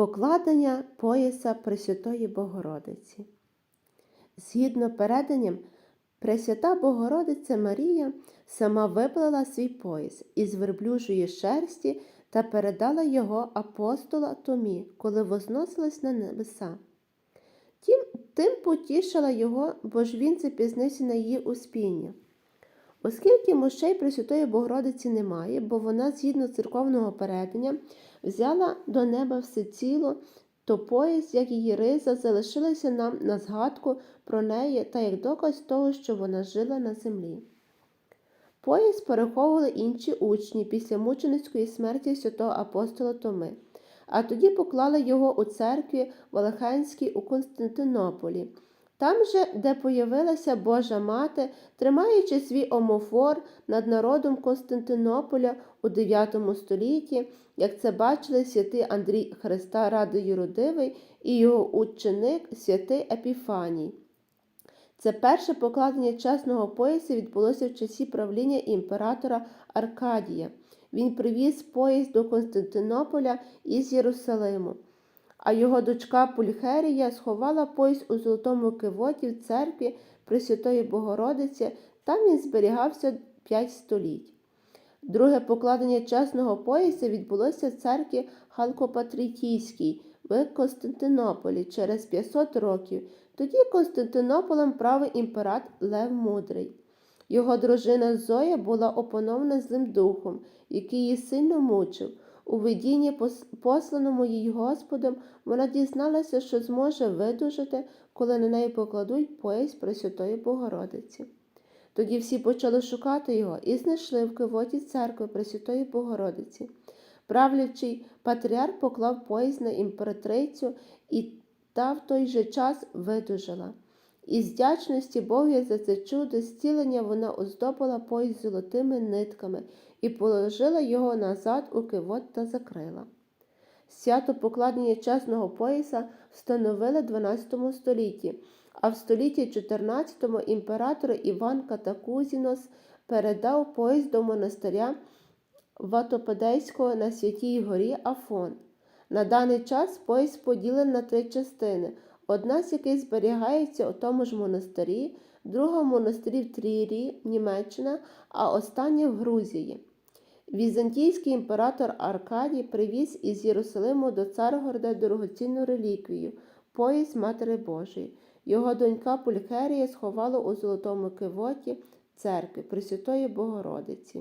Покладення пояса Пресвятої Богородиці. Згідно переданням, Пресвята Богородиця Марія сама виплела свій пояс із верблюжої шерсті та передала його апостола Томі, коли возносилась на небеса. Тим, тим потішила його, бо ж він запізнився на її успіння. Оскільки мощей Пресвятої Богородиці немає, бо вона, згідно церковного передання, взяла до неба все ціло, то пояс, як її риза, залишилася нам на згадку про неї та як доказ того, що вона жила на землі. Пояс переховували інші учні після мученицької смерті святого апостола Томи, а тоді поклали його у церкві Валаханській у Константинополі. Там же, де появилася Божа Мати, тримаючи свій омофор над народом Константинополя у IX столітті, як це бачили святий Андрій Христа Радою Родивий і його ученик святий Епіфаній. Це перше покладення чесного пояса відбулося в часі правління імператора Аркадія. Він привіз пояс до Константинополя із Єрусалиму а його дочка Пульхерія сховала пояс у золотому кивоті в церкві Пресвятої Богородиці, там він зберігався п'ять століть. Друге покладення чесного пояса відбулося в церкві Халкопатрітійській в Константинополі через 500 років. Тоді Константинополем правив імперат Лев Мудрий. Його дружина Зоя була опанована злим духом, який її сильно мучив. У видінні, посланому їй Господом, вона дізналася, що зможе видужати, коли на неї покладуть пояс Пресвятої Богородиці. Тоді всі почали шукати його і знайшли в кивоті церкви Пресвятої Богородиці. Правлячий патріарх поклав пояс на імператрицю і та в той же час Із вдячності Богові за це чудо зцілення вона оздобила пояс золотими нитками і положила його назад у кивот та закрила. Свято покладення чесного пояса встановили в 12 столітті, а в столітті 14 імператор Іван Катакузінос передав пояс до монастиря Ватопедейського на Святій Горі Афон. На даний час пояс поділений на три частини одна з яких зберігається у тому ж монастирі, друга в монастирі в Трірі, Німеччина, а остання в Грузії. Візантійський імператор Аркадій привіз із Єрусалиму до Царгорода дорогоцінну реліквію, пояс Матері Божої. Його донька Пульхерія сховала у золотому кивоті церкви Пресвятої Богородиці.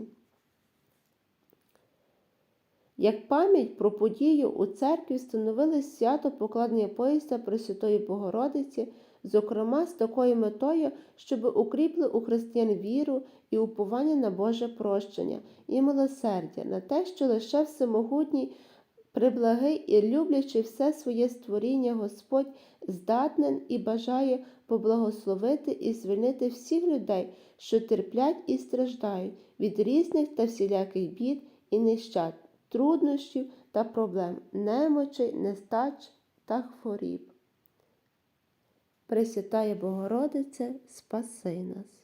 Як пам'ять про подію у церкві встановили свято покладення пояса Пресвятої Богородиці, зокрема з такою метою, щоб укріпли у християн віру і уповання на Боже прощення і милосердя, на те, що лише всемогутній, приблагий і люблячи все своє створіння Господь здатнен і бажає поблагословити і звільнити всіх людей, що терплять і страждають від різних та всіляких бід і нещад труднощів та проблем, немочей, нестач та хворіб. Пресвятає Богородице, спаси нас.